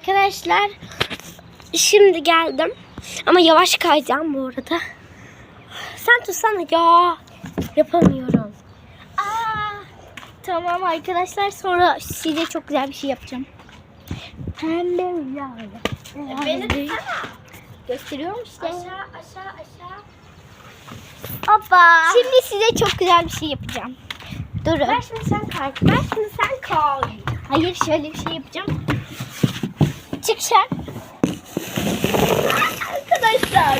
Arkadaşlar şimdi geldim. Ama yavaş kayacağım bu arada. Sen tutsana ya. Yapamıyorum. Aa, tamam arkadaşlar sonra size çok güzel bir şey yapacağım. Pembe rüyalar. Beni Gösteriyorum işte. Aşağı aşağı aşağı. Hoppa. Şimdi size çok güzel bir şey yapacağım. Durun. Ben şimdi sen kay. Ben şimdi sen kay. Hayır şöyle bir şey yapacağım. Çık sen. Arkadaşlar.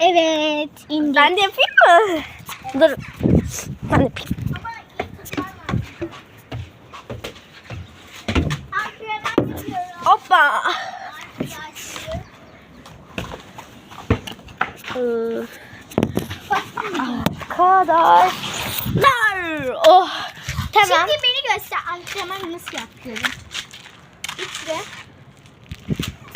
Evet indik. Ben de yapayım mı? Dur. Ben de yapayım. Hoppa. Arkadaşlar. Oh. Tamam. Şimdi beni göster antrenman nasıl yapıyorum. İşte.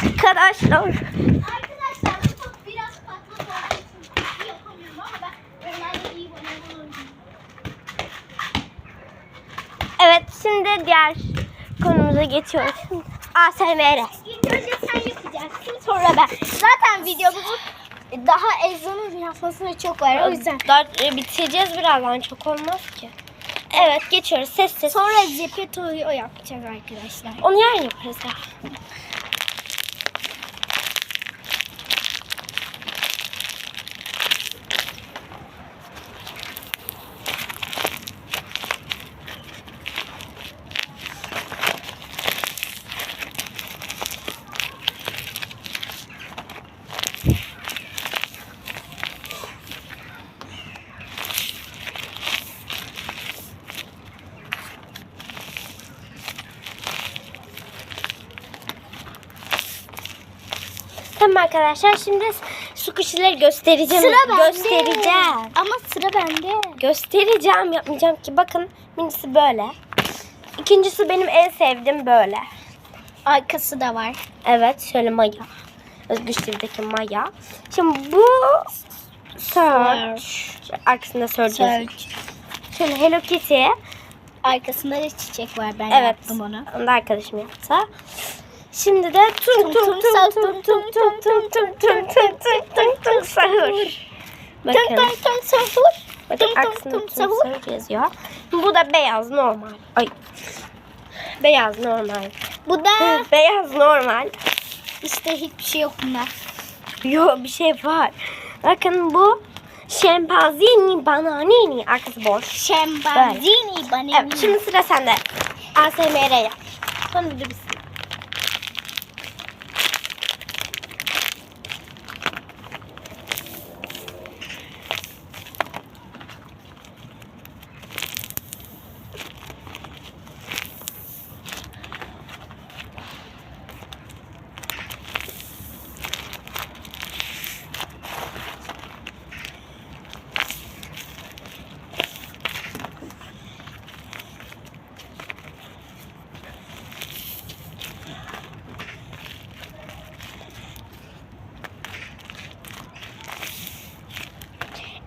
Arkadaşlar. Arkadaşlar bu top biraz patlak olduğu için iyi yapamıyorum ama ben onlarla iyi oynayabilirim. Evet şimdi diğer konumuza geçiyoruz. ASMR. İlk önce sen yapacaksın sonra ben. Zaten videomuzun daha ezanın yapmasına çok var o yüzden. Daha e, bitireceğiz birazdan çok olmaz ki. Evet geçiyoruz ses ses. Sonra Zeppeto'yu yapacağız arkadaşlar. Onu yarın yaparız Tamam arkadaşlar şimdi su kuşları göstereceğim. Sıra bende. Göstereceğim. Ama sıra bende. Göstereceğim yapmayacağım ki bakın birincisi böyle. İkincisi benim en sevdiğim böyle. Arkası da var. Evet şöyle maya. Özgür TV'deki maya. Şimdi bu search. Arkasında search. Search. Şöyle Hello Kitty. Arkasında da çiçek var. Ben Evet. yaptım onu. Onu da arkadaşım yaptı. Şimdi de tung tung tung tung tung tung tung tung tung tung tung tung tung sahur. Bakın. tung tung sahur. Bakın Tung tung sahur. yazıyor. Bu da beyaz normal. Ay. Beyaz normal. Bu da Beyaz normal. işte hiçbir şey yok bunda. Yok bir şey var. Bakın bu şempanzini bananini. Arkası boş. Şembazini bana. Evet şimdi sıra sende. ASMR yap. Sonra bir de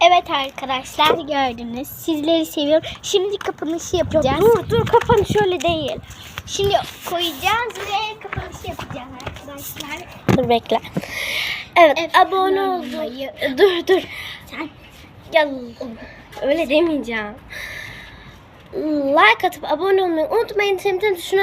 Evet arkadaşlar gördünüz. Sizleri seviyorum. Şimdi kapanışı yapacağız. Dur dur kafanı şöyle değil. Şimdi koyacağız ve kapanışı yapacağız arkadaşlar. Dur bekle. Evet, Evet, abone olmayı- Dur dur. Sen Ya öyle demeyeceğim. Like atıp abone olmayı unutmayın. Temizden tuşuna